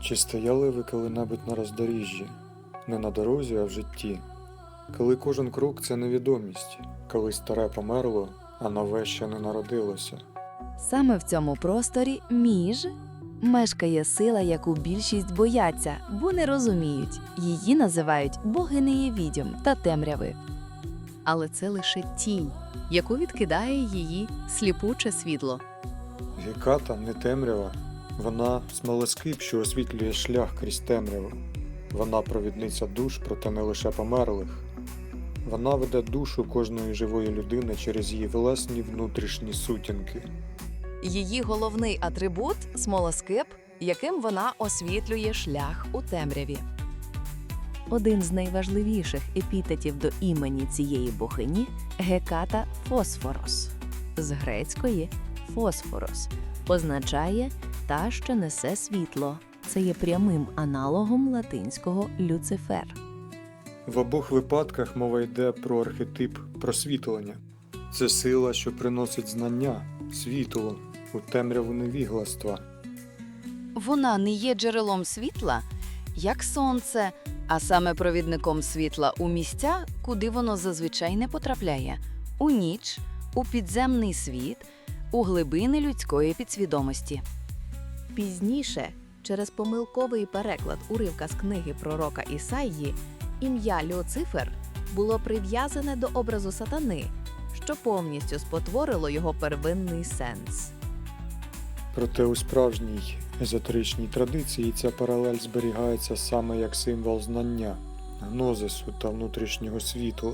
Чи стояли ви коли-небудь на роздоріжжі? Не на дорозі, а в житті. Коли кожен крок це невідомість, коли старе померло, а нове ще не народилося. Саме в цьому просторі між мешкає сила, яку більшість бояться, бо не розуміють. Її називають богинею відьом та темряви. Але це лише тінь, яку відкидає її сліпуче світло. Геката не темрява, вона смолоскип, що освітлює шлях крізь темряву. Вона провідниця душ, проте не лише померлих. Вона веде душу кожної живої людини через її власні внутрішні сутінки. Її головний атрибут смолоскип, яким вона освітлює шлях у темряві. Один з найважливіших епітетів до імені цієї богині геката фосфорос з грецької фосфорос означає та, що несе світло. Це є прямим аналогом латинського люцифер. В обох випадках мова йде про архетип просвітлення. Це сила, що приносить знання, світло у темряву невігластва. Вона не є джерелом світла, як сонце, а саме провідником світла у місця, куди воно зазвичай не потрапляє у ніч, у підземний світ, у глибини людської підсвідомості. Пізніше, через помилковий переклад уривка з книги пророка Ісаї, ім'я Люцифер було прив'язане до образу сатани, що повністю спотворило його первинний сенс. Проте у справжній езотеричній традиції ця паралель зберігається саме як символ знання, гнозису та внутрішнього світла.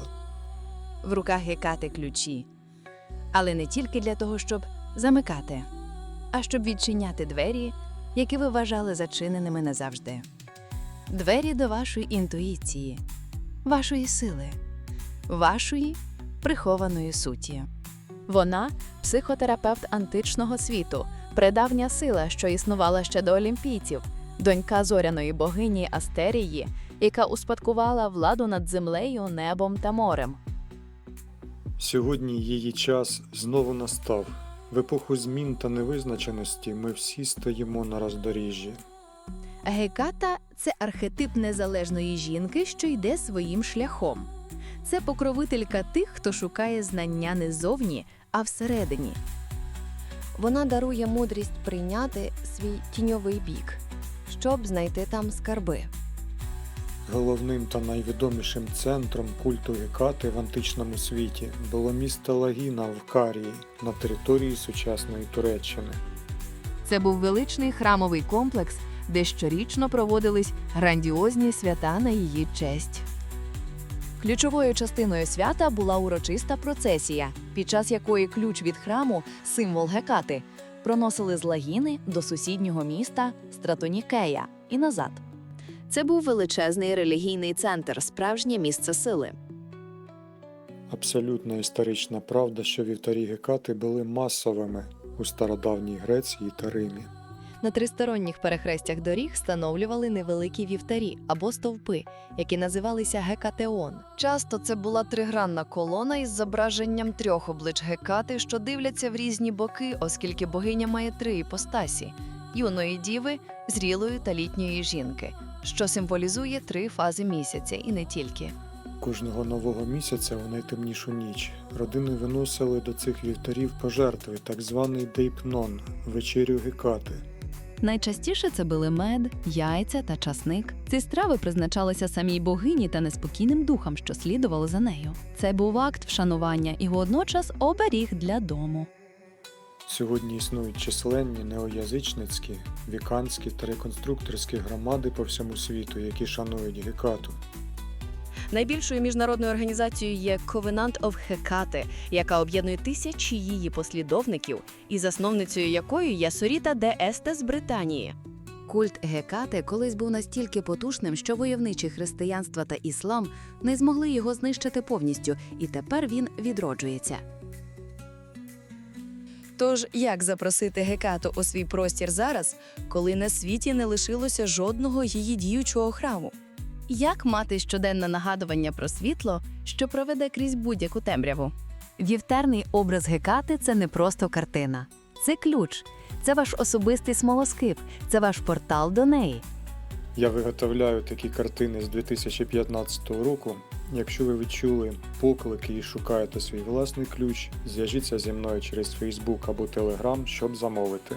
в руках Гекати ключі. Але не тільки для того, щоб замикати, а щоб відчиняти двері, які ви вважали зачиненими назавжди. Двері до вашої інтуїції, вашої сили, вашої прихованої суті. Вона психотерапевт античного світу, предавня сила, що існувала ще до олімпійців, донька зоряної богині Астерії, яка успадкувала владу над землею, небом та морем. Сьогодні її час знову настав. В епоху змін та невизначеності ми всі стоїмо на роздоріжжі. Геката це архетип незалежної жінки, що йде своїм шляхом. Це покровителька тих, хто шукає знання не зовні, а всередині. Вона дарує мудрість прийняти свій тіньовий бік, щоб знайти там скарби. Головним та найвідомішим центром культу Гекати в античному світі було місто Лагіна в Карії на території сучасної Туреччини. Це був величний храмовий комплекс, де щорічно проводились грандіозні свята на її честь. Ключовою частиною свята була урочиста процесія, під час якої ключ від храму, символ Гекати, проносили з Лагіни до сусіднього міста Стратонікея і назад. Це був величезний релігійний центр, справжнє місце сили. Абсолютно історична правда, що вівтарі Гекати були масовими у стародавній Греції та Римі. На тристоронніх перехрестях доріг встановлювали невеликі вівтарі або стовпи, які називалися гекатеон. Часто це була тригранна колона із зображенням трьох облич гекати, що дивляться в різні боки, оскільки богиня має три іпостасі юної діви, зрілої та літньої жінки, що символізує три фази місяця і не тільки. Кожного нового місяця у найтемнішу ніч родини виносили до цих вівтарів пожертви, так званий дейпнон вечерю Гекати. Найчастіше це були мед, яйця та часник. Ці страви призначалися самій богині та неспокійним духам, що слідували за нею. Це був акт вшанування і водночас оберіг для дому. Сьогодні існують численні неоязичницькі, віканські та реконструкторські громади по всьому світу, які шанують Гекату. Найбільшою міжнародною організацією є Covenant of Hecate, яка об'єднує тисячі її послідовників, і засновницею якої є Соріта де Есте з Британії. Культ Гекати колись був настільки потужним, що войовничі християнства та іслам не змогли його знищити повністю, і тепер він відроджується. Тож як запросити Гекату у свій простір зараз, коли на світі не лишилося жодного її діючого храму? Як мати щоденне нагадування про світло, що проведе крізь будь-яку темряву? Вівтерний образ Гекати це не просто картина, це ключ. Це ваш особистий смолоскип, це ваш портал до неї. Я виготовляю такі картини з 2015 року. Якщо ви відчули поклики і шукаєте свій власний ключ, зв'яжіться зі мною через Facebook або Telegram, щоб замовити.